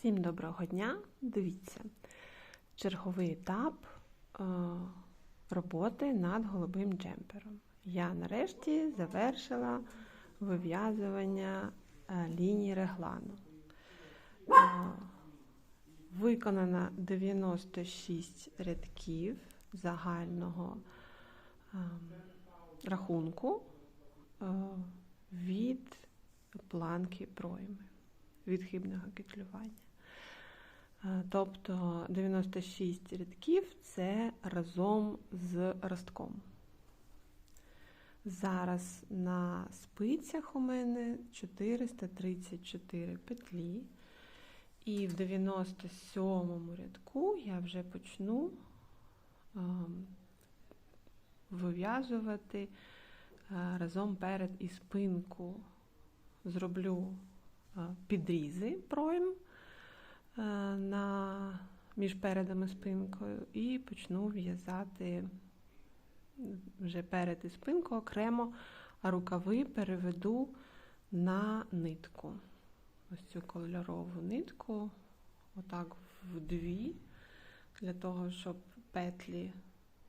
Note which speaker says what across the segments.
Speaker 1: Всім доброго дня! Дивіться, черговий етап е, роботи над голубим джемпером. Я нарешті завершила вив'язування е, лінії реглану. Е, Виконано 96 рядків загального рахунку від планки пройми відхибного кетлювання. Е, Тобто 96 рядків це разом з ростком. Зараз на спицях у мене 434 петлі. І в 97 рядку я вже почну ем, вив'язувати е, разом перед і спинку. Зроблю е, підрізи пройм на, між передом і спинкою і почну в'язати вже перед і спинку окремо, а рукави переведу на нитку. Ось цю кольорову нитку, отак в дві, для того, щоб петлі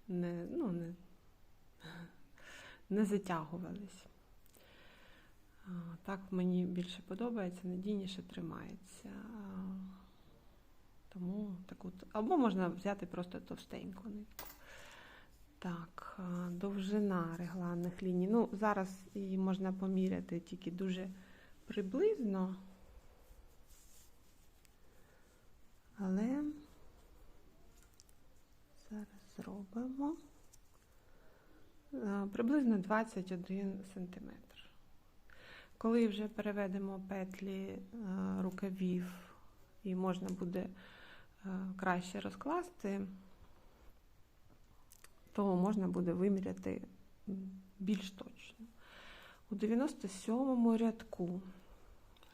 Speaker 1: не, ну, не, не затягувались. Так мені більше подобається, надійніше тримається. Таку, або можна взяти просто товстеньку нитку. Так, довжина регланних ліній. Ну, зараз її можна поміряти тільки дуже приблизно. Але зараз зробимо Е, приблизно 21 см. Коли вже переведемо петлі е, рукавів і можна буде е, краще розкласти, то можна буде виміряти більш точно. У 97-му рядку,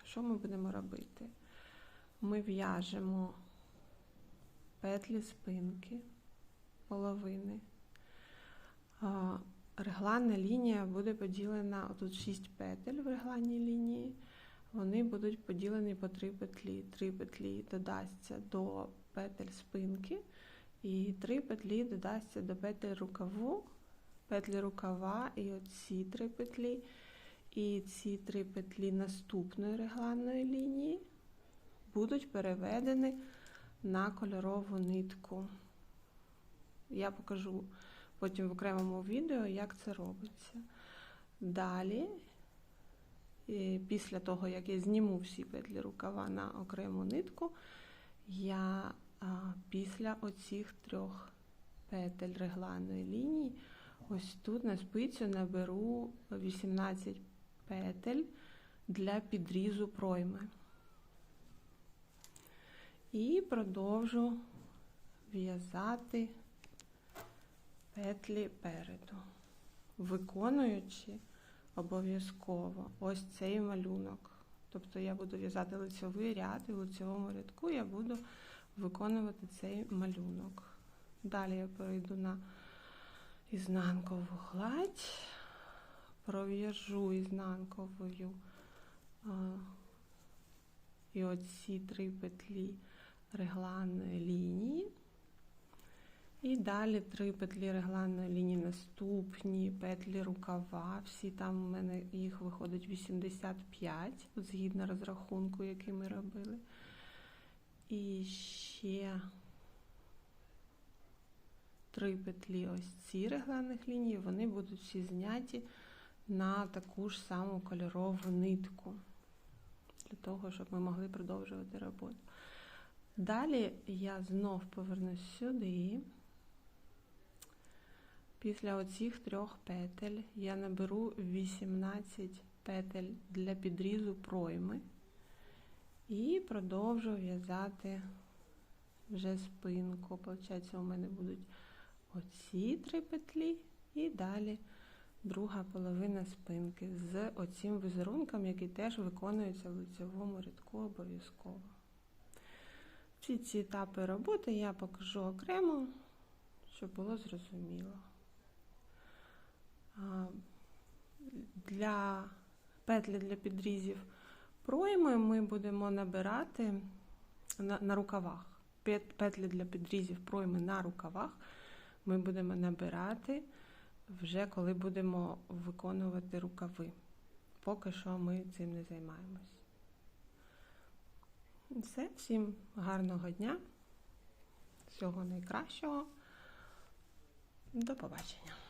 Speaker 1: що ми будемо робити? Ми в'яжемо петлі спинки, половини. Регланна лінія буде поділена, тут 6 петель в регланній лінії, вони будуть поділені по 3 петлі. 3 петлі додасться до петель спинки, і 3 петлі додасться до петель рукаву, петлі рукава і оці 3 петлі, і ці 3 петлі наступної регланної лінії будуть переведені на кольорову нитку. Я покажу потім в окремому відео, як це робиться. Далі, після того, як я зніму всі петлі рукава на окрему нитку, я після оцих трьох петель регланної лінії, ось тут на спицю наберу 18 петель для підрізу пройми. І продовжу в'язати петлі переду, виконуючи обов'язково ось цей малюнок. Тобто я буду в'язати лицьовий ряд, і в лицьовому рядку я буду виконувати цей малюнок. Далі я перейду на ізнанкову гладь, пров'яжу ізнанковою а, і оці три петлі регланної лінії. І далі три петлі регланної лінії наступні, петлі рукава. Всі там у мене їх виходить 85, згідно розрахунку, який ми робили. І ще три петлі ось ці регланних ліній, вони будуть всі зняті на таку ж саму кольорову нитку, для того, щоб ми могли продовжувати роботу. Далі я знов повернусь сюди. Після оцих трьох петель я наберу 18 петель для підрізу пройми і продовжу в'язати вже спинку. Получається, у мене будуть оці три петлі, і далі друга половина спинки з оцим візерунком, який теж виконується в лицевому рядку обов'язково. Всі ці етапи роботи я покажу окремо, щоб було зрозуміло. Для петлі для підрізів пройми ми будемо набирати на, на рукавах. Петлі для підрізів пройми на рукавах ми будемо набирати вже коли будемо виконувати рукави. Поки що ми цим не займаємось. Все, всім гарного дня, всього найкращого. До побачення.